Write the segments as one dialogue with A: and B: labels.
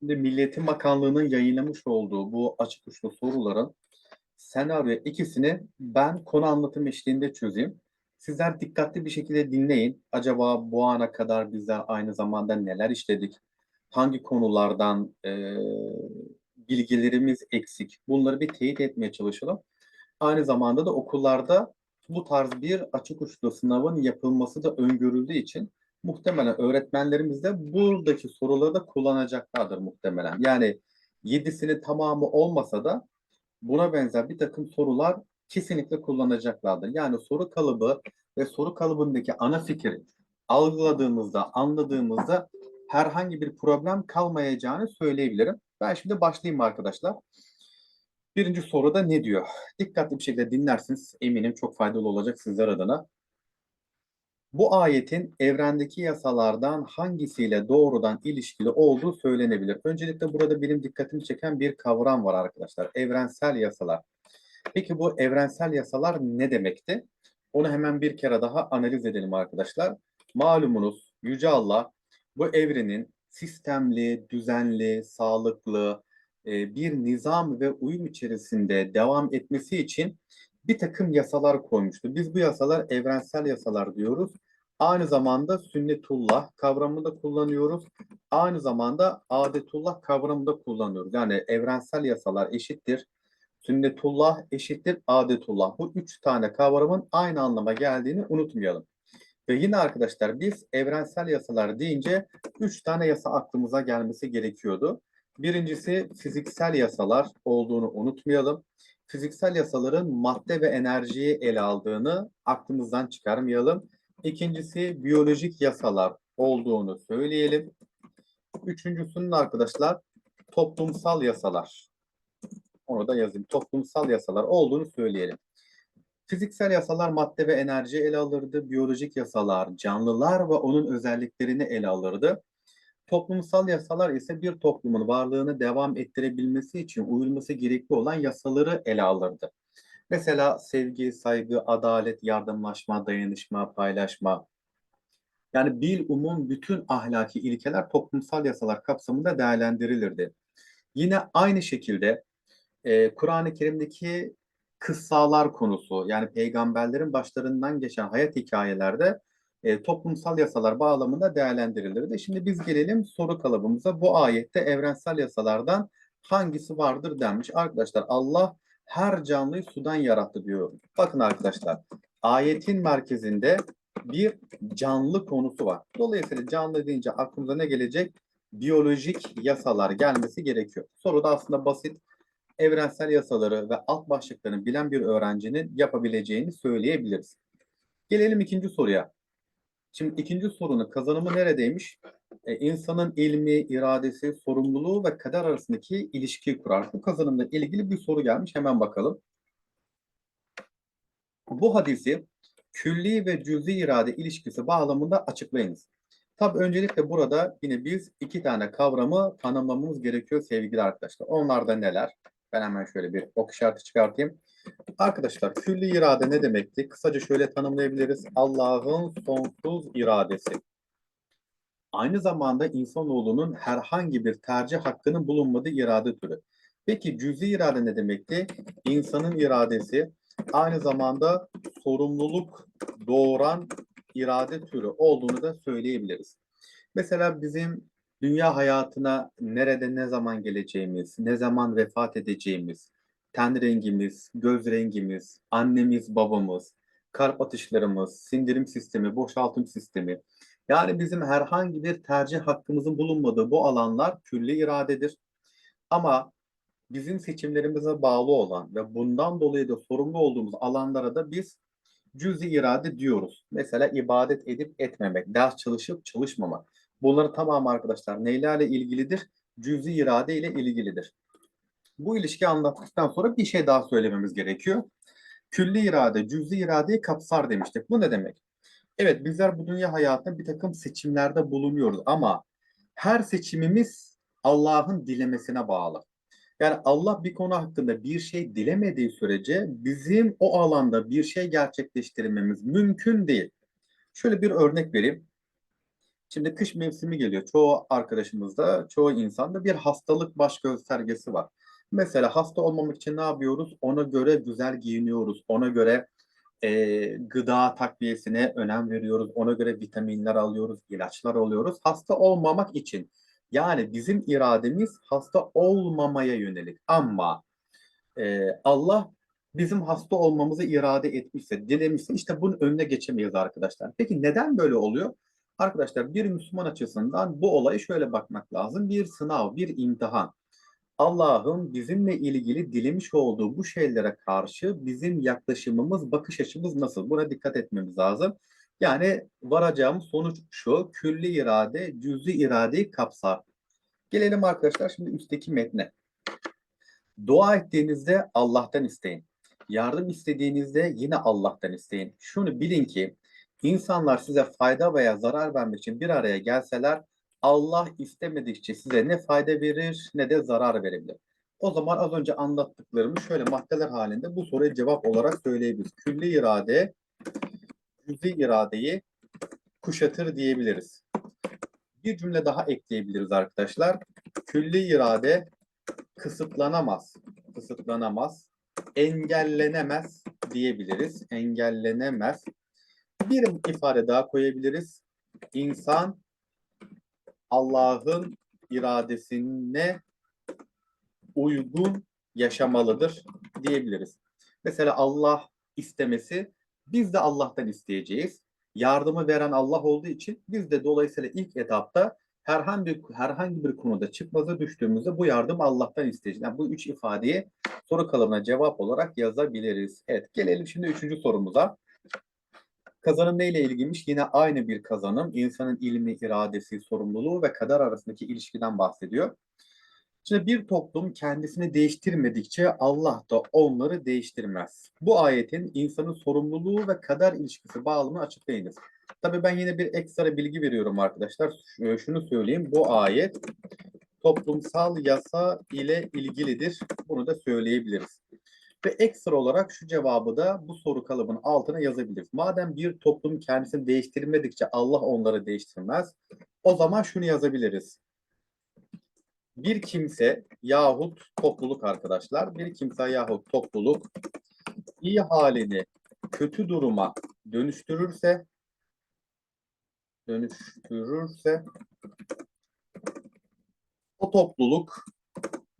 A: Şimdi Milli Eğitim Bakanlığı'nın yayınlamış olduğu bu açık uçlu soruların senaryo ikisini ben konu anlatım eşliğinde çözeyim. Sizler dikkatli bir şekilde dinleyin. Acaba bu ana kadar bizler aynı zamanda neler işledik? Hangi konulardan e, bilgilerimiz eksik? Bunları bir teyit etmeye çalışalım. Aynı zamanda da okullarda bu tarz bir açık uçlu sınavın yapılması da öngörüldüğü için muhtemelen öğretmenlerimiz de buradaki soruları da kullanacaklardır muhtemelen. Yani yedisinin tamamı olmasa da buna benzer bir takım sorular kesinlikle kullanacaklardır. Yani soru kalıbı ve soru kalıbındaki ana fikri algıladığımızda, anladığımızda herhangi bir problem kalmayacağını söyleyebilirim. Ben şimdi başlayayım arkadaşlar. Birinci soruda ne diyor? Dikkatli bir şekilde dinlersiniz. Eminim çok faydalı olacak sizler adına. Bu ayetin evrendeki yasalardan hangisiyle doğrudan ilişkili olduğu söylenebilir. Öncelikle burada benim dikkatimi çeken bir kavram var arkadaşlar. Evrensel yasalar. Peki bu evrensel yasalar ne demekti? Onu hemen bir kere daha analiz edelim arkadaşlar. Malumunuz Yüce Allah bu evrenin sistemli, düzenli, sağlıklı e, bir nizam ve uyum içerisinde devam etmesi için bir takım yasalar koymuştu. Biz bu yasalar evrensel yasalar diyoruz. Aynı zamanda sünnetullah kavramını da kullanıyoruz. Aynı zamanda adetullah kavramını da kullanıyoruz. Yani evrensel yasalar eşittir. Sünnetullah eşittir adetullah. Bu üç tane kavramın aynı anlama geldiğini unutmayalım. Ve yine arkadaşlar biz evrensel yasalar deyince üç tane yasa aklımıza gelmesi gerekiyordu. Birincisi fiziksel yasalar olduğunu unutmayalım. Fiziksel yasaların madde ve enerjiyi ele aldığını aklımızdan çıkarmayalım. İkincisi biyolojik yasalar olduğunu söyleyelim. Üçüncüsünün arkadaşlar toplumsal yasalar. Onu da yazayım. Toplumsal yasalar olduğunu söyleyelim. Fiziksel yasalar madde ve enerji ele alırdı. Biyolojik yasalar canlılar ve onun özelliklerini ele alırdı. Toplumsal yasalar ise bir toplumun varlığını devam ettirebilmesi için uyulması gerekli olan yasaları ele alırdı. Mesela sevgi, saygı, adalet, yardımlaşma, dayanışma, paylaşma. Yani bil umum bütün ahlaki ilkeler toplumsal yasalar kapsamında değerlendirilirdi. Yine aynı şekilde e, Kur'an-ı Kerim'deki kıssalar konusu yani peygamberlerin başlarından geçen hayat hikayelerde e, toplumsal yasalar bağlamında değerlendirilirdi. Şimdi biz gelelim soru kalıbımıza. Bu ayette evrensel yasalardan hangisi vardır denmiş. Arkadaşlar Allah her canlıyı sudan yarattı diyor. Bakın arkadaşlar ayetin merkezinde bir canlı konusu var. Dolayısıyla canlı deyince aklımıza ne gelecek? Biyolojik yasalar gelmesi gerekiyor. Soru da aslında basit. Evrensel yasaları ve alt başlıklarını bilen bir öğrencinin yapabileceğini söyleyebiliriz. Gelelim ikinci soruya. Şimdi ikinci sorunun kazanımı neredeymiş? Ee, insanın ilmi, iradesi, sorumluluğu ve kader arasındaki ilişkiyi kurar. Bu kazanımla ilgili bir soru gelmiş. Hemen bakalım. Bu hadisi külli ve cüzi irade ilişkisi bağlamında açıklayınız. Tabii öncelikle burada yine biz iki tane kavramı tanımlamamız gerekiyor sevgili arkadaşlar. Onlar da neler? Ben hemen şöyle bir ok işareti çıkartayım. Arkadaşlar külli irade ne demekti? Kısaca şöyle tanımlayabiliriz. Allah'ın sonsuz iradesi. Aynı zamanda insanoğlunun herhangi bir tercih hakkının bulunmadığı irade türü. Peki cüzi irade ne demekti? İnsanın iradesi aynı zamanda sorumluluk doğuran irade türü olduğunu da söyleyebiliriz. Mesela bizim dünya hayatına nerede ne zaman geleceğimiz, ne zaman vefat edeceğimiz, ten rengimiz, göz rengimiz, annemiz, babamız, kalp atışlarımız, sindirim sistemi, boşaltım sistemi. Yani bizim herhangi bir tercih hakkımızın bulunmadığı bu alanlar külli iradedir. Ama bizim seçimlerimize bağlı olan ve bundan dolayı da sorumlu olduğumuz alanlara da biz cüzi irade diyoruz. Mesela ibadet edip etmemek, ders çalışıp çalışmamak. Bunların tamamı arkadaşlar neylerle ilgilidir? Cüzi irade ile ilgilidir. Bu ilişki anlattıktan sonra bir şey daha söylememiz gerekiyor. Külli irade, cüzi iradeyi kapsar demiştik. Bu ne demek? Evet bizler bu dünya hayatında bir takım seçimlerde bulunuyoruz ama her seçimimiz Allah'ın dilemesine bağlı. Yani Allah bir konu hakkında bir şey dilemediği sürece bizim o alanda bir şey gerçekleştirmemiz mümkün değil. Şöyle bir örnek vereyim. Şimdi kış mevsimi geliyor. Çoğu arkadaşımızda, çoğu insanda bir hastalık baş göstergesi var. Mesela hasta olmamak için ne yapıyoruz? Ona göre güzel giyiniyoruz. Ona göre e, gıda takviyesine önem veriyoruz. Ona göre vitaminler alıyoruz, ilaçlar alıyoruz. Hasta olmamak için. Yani bizim irademiz hasta olmamaya yönelik. Ama e, Allah bizim hasta olmamızı irade etmişse, dilemişse işte bunun önüne geçemeyiz arkadaşlar. Peki neden böyle oluyor? Arkadaşlar bir Müslüman açısından bu olayı şöyle bakmak lazım. Bir sınav, bir imtihan. Allah'ın bizimle ilgili dilemiş olduğu bu şeylere karşı bizim yaklaşımımız, bakış açımız nasıl? Buna dikkat etmemiz lazım. Yani varacağımız sonuç şu, külli irade, cüz'i iradeyi kapsar. Gelelim arkadaşlar şimdi üstteki metne. Dua ettiğinizde Allah'tan isteyin. Yardım istediğinizde yine Allah'tan isteyin. Şunu bilin ki insanlar size fayda veya zarar vermek için bir araya gelseler Allah istemedikçe size ne fayda verir ne de zarar verebilir. O zaman az önce anlattıklarımı şöyle maddeler halinde bu soruya cevap olarak söyleyebiliriz. Külli irade, cüzi iradeyi kuşatır diyebiliriz. Bir cümle daha ekleyebiliriz arkadaşlar. Külli irade kısıtlanamaz, kısıtlanamaz, engellenemez diyebiliriz. Engellenemez. Bir ifade daha koyabiliriz. İnsan Allah'ın iradesine uygun yaşamalıdır diyebiliriz. Mesela Allah istemesi biz de Allah'tan isteyeceğiz. Yardımı veren Allah olduğu için biz de dolayısıyla ilk etapta herhangi herhangi bir konuda çıkmaza düştüğümüzde bu yardım Allah'tan isteyeceğiz. Yani bu üç ifadeyi soru kalıbına cevap olarak yazabiliriz. Evet gelelim şimdi üçüncü sorumuza. Kazanım neyle ilgiliymiş? Yine aynı bir kazanım. İnsanın ilmi, iradesi, sorumluluğu ve kader arasındaki ilişkiden bahsediyor. Şimdi bir toplum kendisini değiştirmedikçe Allah da onları değiştirmez. Bu ayetin insanın sorumluluğu ve kader ilişkisi bağlamını açıklayınız. Tabii ben yine bir ekstra bilgi veriyorum arkadaşlar. Şunu söyleyeyim. Bu ayet toplumsal yasa ile ilgilidir. Bunu da söyleyebiliriz. Ve ekstra olarak şu cevabı da bu soru kalıbının altına yazabiliriz. Madem bir toplum kendisini değiştirmedikçe Allah onları değiştirmez. O zaman şunu yazabiliriz. Bir kimse yahut topluluk arkadaşlar, bir kimse yahut topluluk iyi halini kötü duruma dönüştürürse dönüştürürse o topluluk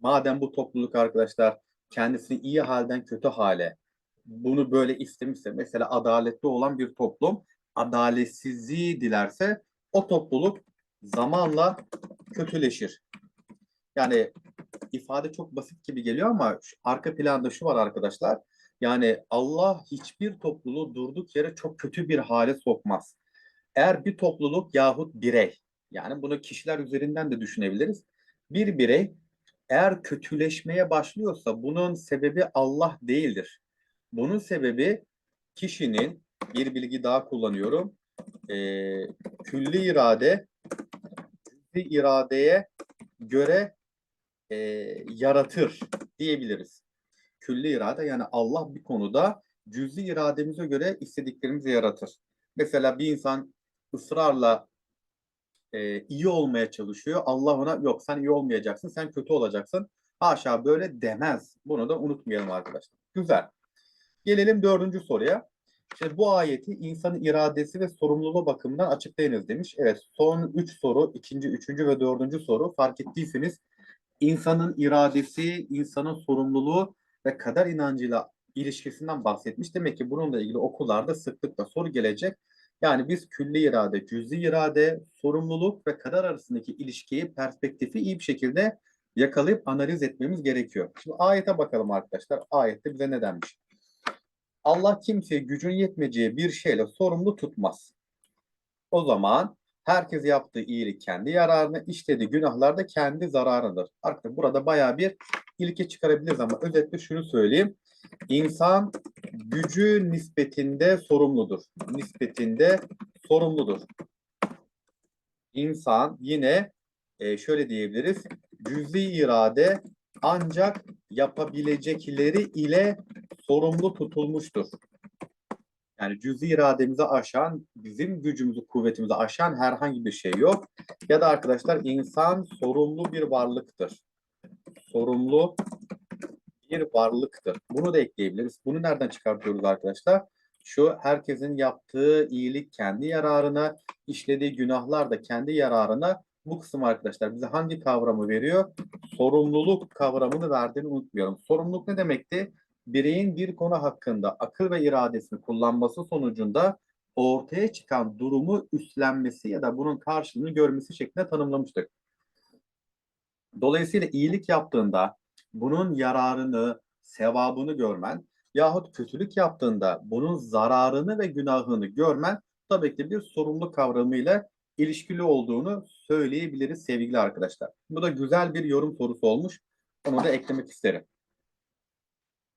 A: madem bu topluluk arkadaşlar kendisini iyi halden kötü hale bunu böyle istemişse mesela adaletli olan bir toplum adaletsizliği dilerse o topluluk zamanla kötüleşir. Yani ifade çok basit gibi geliyor ama şu, arka planda şu var arkadaşlar. Yani Allah hiçbir topluluğu durduk yere çok kötü bir hale sokmaz. Eğer bir topluluk yahut birey, yani bunu kişiler üzerinden de düşünebiliriz. Bir birey eğer kötüleşmeye başlıyorsa bunun sebebi Allah değildir. Bunun sebebi kişinin, bir bilgi daha kullanıyorum, e, külli irade, cüz'i iradeye göre e, yaratır diyebiliriz. Külli irade yani Allah bir konuda cüz'i irademize göre istediklerimizi yaratır. Mesela bir insan ısrarla e, iyi olmaya çalışıyor. Allah ona yok sen iyi olmayacaksın, sen kötü olacaksın. Haşa böyle demez. Bunu da unutmayalım arkadaşlar. Güzel. Gelelim dördüncü soruya. Şimdi bu ayeti insanın iradesi ve sorumluluğu bakımından açıklayınız demiş. Evet son üç soru, ikinci, üçüncü ve dördüncü soru fark ettiyseniz insanın iradesi, insanın sorumluluğu ve kader inancıyla ilişkisinden bahsetmiş. Demek ki bununla ilgili okullarda sıklıkla soru gelecek. Yani biz külli irade, cüz'i irade, sorumluluk ve kader arasındaki ilişkiyi, perspektifi iyi bir şekilde yakalayıp analiz etmemiz gerekiyor. Şimdi ayete bakalım arkadaşlar. Ayette bize ne denmiş? Allah kimseye gücün yetmeyeceği bir şeyle sorumlu tutmaz. O zaman herkes yaptığı iyilik kendi yararına, işlediği günahlar da kendi zararıdır. Arkadaşlar burada bayağı bir ilke çıkarabiliriz ama özetle şunu söyleyeyim. İnsan gücü nispetinde sorumludur. Nispetinde sorumludur. İnsan yine e, şöyle diyebiliriz. Cüz'i irade ancak yapabilecekleri ile sorumlu tutulmuştur. Yani cüzi irademizi aşan, bizim gücümüzü, kuvvetimizi aşan herhangi bir şey yok. Ya da arkadaşlar insan sorumlu bir varlıktır. Sorumlu bir varlıktır. Bunu da ekleyebiliriz. Bunu nereden çıkartıyoruz arkadaşlar? Şu herkesin yaptığı iyilik kendi yararına, işlediği günahlar da kendi yararına. Bu kısım arkadaşlar bize hangi kavramı veriyor? Sorumluluk kavramını verdiğini unutmuyorum. Sorumluluk ne demekti? Bireyin bir konu hakkında akıl ve iradesini kullanması sonucunda ortaya çıkan durumu üstlenmesi ya da bunun karşılığını görmesi şeklinde tanımlamıştık. Dolayısıyla iyilik yaptığında bunun yararını, sevabını görmen yahut kötülük yaptığında bunun zararını ve günahını görmen tabii ki bir sorumluluk kavramıyla ilişkili olduğunu söyleyebiliriz sevgili arkadaşlar. Bu da güzel bir yorum sorusu olmuş. Onu da eklemek isterim.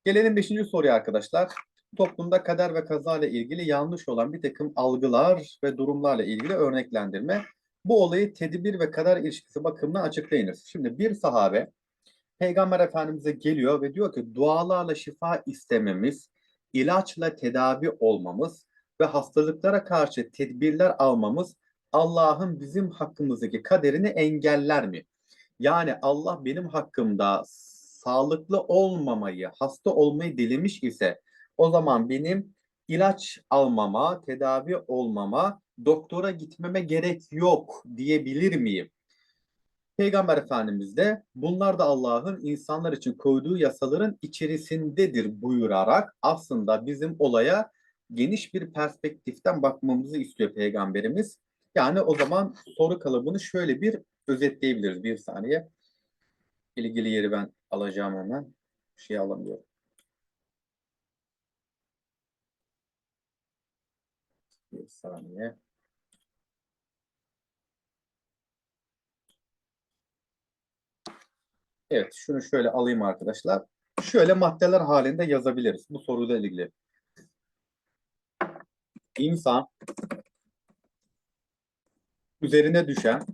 A: Gelelim beşinci soruya arkadaşlar. Toplumda kader ve kaza ile ilgili yanlış olan bir takım algılar ve durumlarla ilgili örneklendirme. Bu olayı tedbir ve kader ilişkisi bakımından açıklayınız. Şimdi bir sahabe Peygamber Efendimiz'e geliyor ve diyor ki dualarla şifa istememiz, ilaçla tedavi olmamız ve hastalıklara karşı tedbirler almamız Allah'ın bizim hakkımızdaki kaderini engeller mi? Yani Allah benim hakkımda sağlıklı olmamayı, hasta olmayı dilemiş ise o zaman benim ilaç almama, tedavi olmama, doktora gitmeme gerek yok diyebilir miyim? Peygamber Efendimiz de bunlar da Allah'ın insanlar için koyduğu yasaların içerisindedir buyurarak aslında bizim olaya geniş bir perspektiften bakmamızı istiyor Peygamberimiz. Yani o zaman soru kalıbını şöyle bir özetleyebiliriz. Bir saniye. İlgili yeri ben alacağım hemen. Şey alamıyorum. Bir saniye. Evet, şunu şöyle alayım arkadaşlar. Şöyle maddeler halinde yazabiliriz bu soruyla ilgili. İnsan üzerine düşen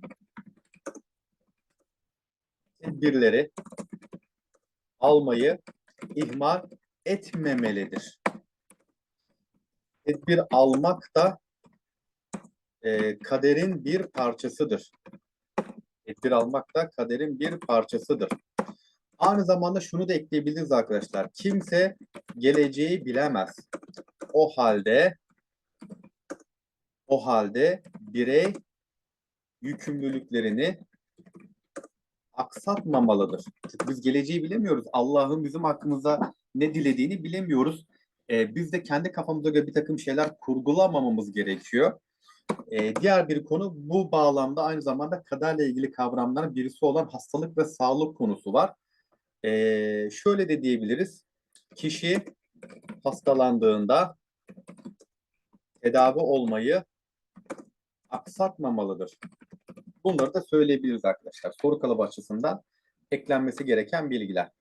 A: tedbirleri almayı ihmal etmemelidir. Tedbir almak da e, kaderin bir parçasıdır. Tedbir almak da kaderin bir parçasıdır. Aynı zamanda şunu da ekleyebiliriz arkadaşlar. Kimse geleceği bilemez. O halde o halde birey yükümlülüklerini aksatmamalıdır. Biz geleceği bilemiyoruz. Allah'ın bizim hakkımıza ne dilediğini bilemiyoruz. Ee, biz de kendi kafamıza göre bir takım şeyler kurgulamamamız gerekiyor. Ee, diğer bir konu bu bağlamda aynı zamanda kaderle ilgili kavramların birisi olan hastalık ve sağlık konusu var. Ee, şöyle de diyebiliriz. Kişi hastalandığında tedavi olmayı aksatmamalıdır. Bunları da söyleyebiliriz arkadaşlar. Soru kalıbı açısından eklenmesi gereken bilgiler.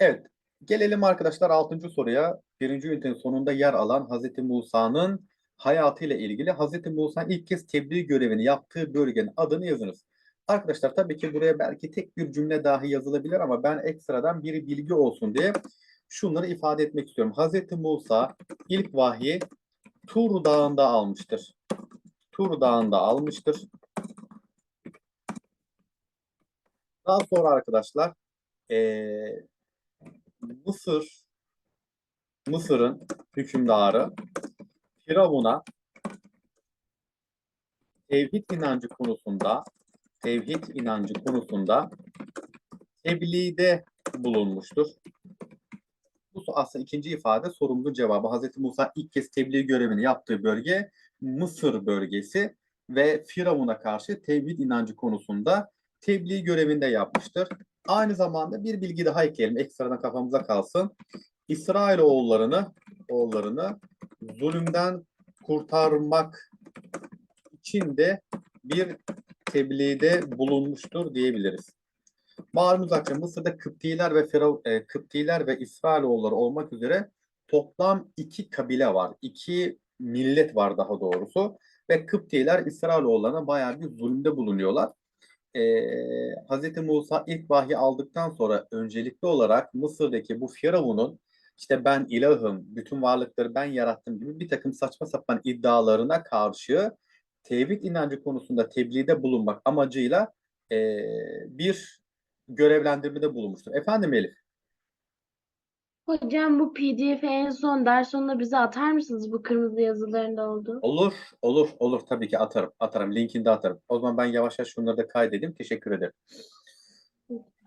A: Evet, gelelim arkadaşlar 6. soruya. Birinci ünitenin sonunda yer alan Hazreti Musa'nın hayatıyla ilgili Hazreti Musa'nın ilk kez tebliğ görevini yaptığı bölgenin adını yazınız. Arkadaşlar tabii ki buraya belki tek bir cümle dahi yazılabilir ama ben ekstradan bir bilgi olsun diye şunları ifade etmek istiyorum. Hazreti Musa ilk vahyi Tur Dağı'nda almıştır. Tur Dağı'nda almıştır. Daha sonra arkadaşlar ee, Mısır Mısır'ın hükümdarı Firavun'a tevhid inancı konusunda tevhid inancı konusunda tebliğde bulunmuştur. Bu aslında ikinci ifade sorumlu cevabı. Hazreti Musa ilk kez tebliğ görevini yaptığı bölge Mısır bölgesi ve Firavun'a karşı tevhid inancı konusunda tebliğ görevinde yapmıştır. Aynı zamanda bir bilgi daha ekleyelim. Ekstradan kafamıza kalsın. İsrail oğullarını oğullarını zulümden kurtarmak için de bir tebliğde bulunmuştur diyebiliriz. Malumunuz akşam Mısır'da Kıptiler ve Firav, e, Kıptiler ve İsrailoğulları olmak üzere toplam iki kabile var. iki millet var daha doğrusu. Ve Kıptiler İsrailoğullarına bayağı bir zulümde bulunuyorlar. Ee, Hz. Musa ilk vahyi aldıktan sonra öncelikli olarak Mısır'daki bu Firavun'un işte ben ilahım, bütün varlıkları ben yarattım gibi bir takım saçma sapan iddialarına karşı tevhid inancı konusunda tebliğde bulunmak amacıyla eee, bir görevlendirmede bulunmuştur. Efendim Elif?
B: Hocam bu PDF'i en son ders sonunda bize atar mısınız bu kırmızı yazıların da olduğu?
A: Olur, olur, olur. Tabii ki atarım, atarım. Linkini de atarım. O zaman ben yavaş yavaş şunları da kaydedeyim. Teşekkür ederim.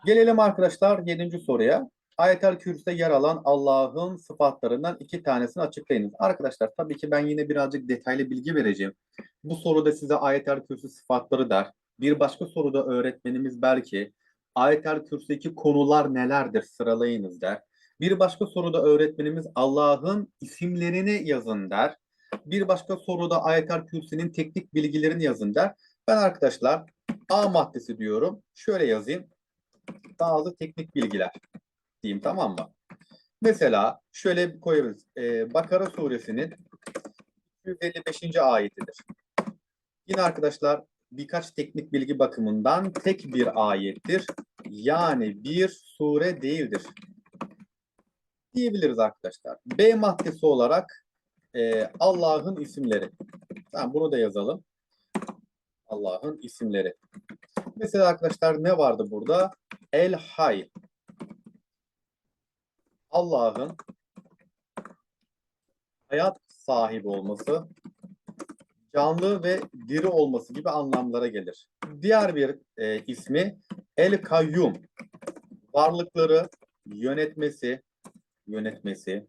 A: Gelelim arkadaşlar 7. soruya. Ayetel Kürsü'de yer alan Allah'ın sıfatlarından iki tanesini açıklayınız. Arkadaşlar tabii ki ben yine birazcık detaylı bilgi vereceğim. Bu soruda size Ayetel Kürsü sıfatları der. Bir başka soruda öğretmenimiz belki Ayetel Kürsü'deki konular nelerdir sıralayınız der. Bir başka soruda öğretmenimiz Allah'ın isimlerini yazın der. Bir başka soruda Ayetel Kürsü'nün teknik bilgilerini yazın der. Ben arkadaşlar A maddesi diyorum. Şöyle yazayım. Bazı teknik bilgiler diyeyim tamam mı? Mesela şöyle koyabiliriz. Ee, Bakara suresinin 155. ayetidir. Yine arkadaşlar birkaç teknik bilgi bakımından tek bir ayettir. Yani bir sure değildir. Diyebiliriz arkadaşlar. B maddesi olarak e, Allah'ın isimleri. Tamam bunu da yazalım. Allah'ın isimleri. Mesela arkadaşlar ne vardı burada? El Hay. Allah'ın hayat sahibi olması, canlı ve diri olması gibi anlamlara gelir. Diğer bir e, ismi El Kayyum. Varlıkları yönetmesi, yönetmesi,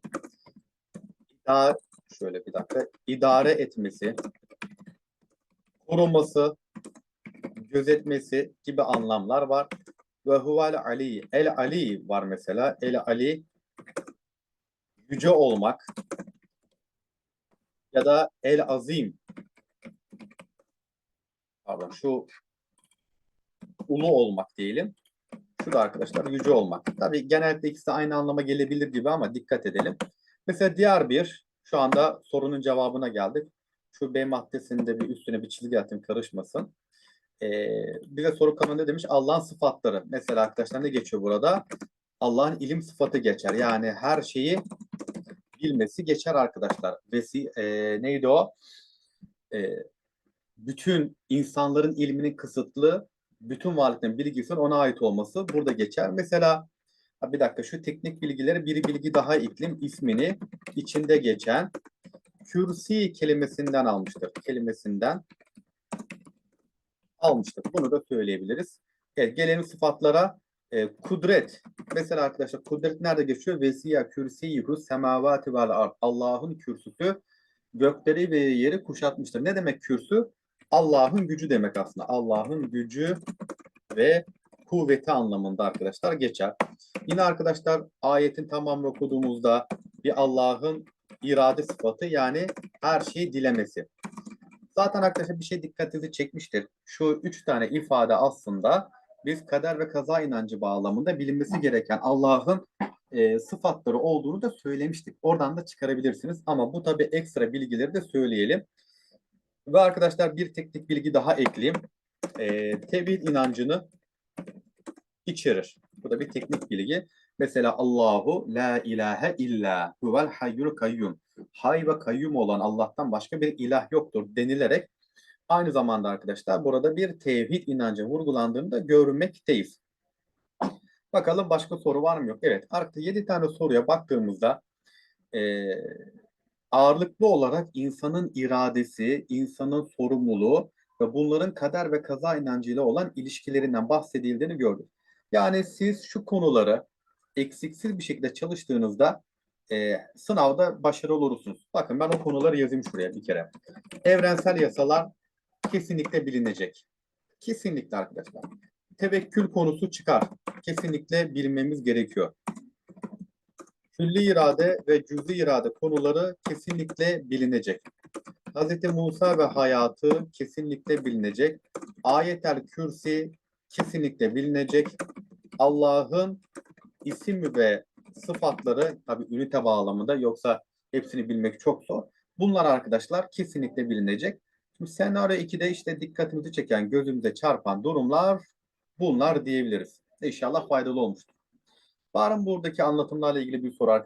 A: idare, şöyle bir dakika, idare etmesi, koruması, gözetmesi gibi anlamlar var. Ve huvel ali, el ali var mesela. El ali yüce olmak ya da el azim pardon şu ulu olmak diyelim. Şu da arkadaşlar yüce olmak. Tabii genellikle ikisi aynı anlama gelebilir gibi ama dikkat edelim. Mesela diğer bir şu anda sorunun cevabına geldik. Şu B maddesinde bir üstüne bir çizgi atayım karışmasın. Ee, bize soru kanalında demiş Allah'ın sıfatları. Mesela arkadaşlar ne geçiyor burada? Allah'ın ilim sıfatı geçer. Yani her şeyi bilmesi geçer arkadaşlar. Vesi, e, neydi o? E, bütün insanların ilminin kısıtlı, bütün varlıkların bilgisinin ona ait olması burada geçer. Mesela bir dakika şu teknik bilgileri bir bilgi daha iklim ismini içinde geçen kürsi kelimesinden almıştır. Kelimesinden almıştır. Bunu da söyleyebiliriz. Evet, gelelim sıfatlara. E, kudret. Mesela arkadaşlar kudret nerede geçiyor? Vesiya kürsiyuhu semavati vel ard. Allah'ın kürsüsü gökleri ve yeri kuşatmıştır. Ne demek kürsü? Allah'ın gücü demek aslında. Allah'ın gücü ve kuvveti anlamında arkadaşlar geçer. Yine arkadaşlar ayetin tamamını okuduğumuzda bir Allah'ın irade sıfatı yani her şeyi dilemesi. Zaten arkadaşlar bir şey dikkatinizi çekmiştir. Şu üç tane ifade aslında biz kader ve kaza inancı bağlamında bilinmesi gereken Allah'ın e, sıfatları olduğunu da söylemiştik. Oradan da çıkarabilirsiniz. Ama bu tabii ekstra bilgileri de söyleyelim. Ve arkadaşlar bir teknik bilgi daha ekleyeyim. E, tevhid inancını içerir. Bu da bir teknik bilgi. Mesela Allahu la ilahe illa huvel hayyul kayyum. Hay ve kayyum olan Allah'tan başka bir ilah yoktur denilerek aynı zamanda arkadaşlar burada bir tevhid inancı vurgulandığını da görmekteyiz. Bakalım başka soru var mı yok? Evet artık 7 tane soruya baktığımızda e, ağırlıklı olarak insanın iradesi, insanın sorumluluğu ve bunların kader ve kaza inancıyla olan ilişkilerinden bahsedildiğini gördük. Yani siz şu konuları eksiksiz bir şekilde çalıştığınızda e, sınavda başarılı olursunuz. Bakın ben o konuları yazayım şuraya bir kere. Evrensel yasalar kesinlikle bilinecek. Kesinlikle arkadaşlar. Tevekkül konusu çıkar. Kesinlikle bilmemiz gerekiyor. Külli irade ve cüz'i irade konuları kesinlikle bilinecek. Hz. Musa ve hayatı kesinlikle bilinecek. Ayetel Kürsi kesinlikle bilinecek. Allah'ın isim ve sıfatları tabi ünite bağlamında yoksa hepsini bilmek çok zor. Bunlar arkadaşlar kesinlikle bilinecek. Şimdi senaryo 2'de işte dikkatimizi çeken, gözümüze çarpan durumlar bunlar diyebiliriz. İnşallah faydalı olmuştur. Var mı buradaki anlatımlarla ilgili bir soru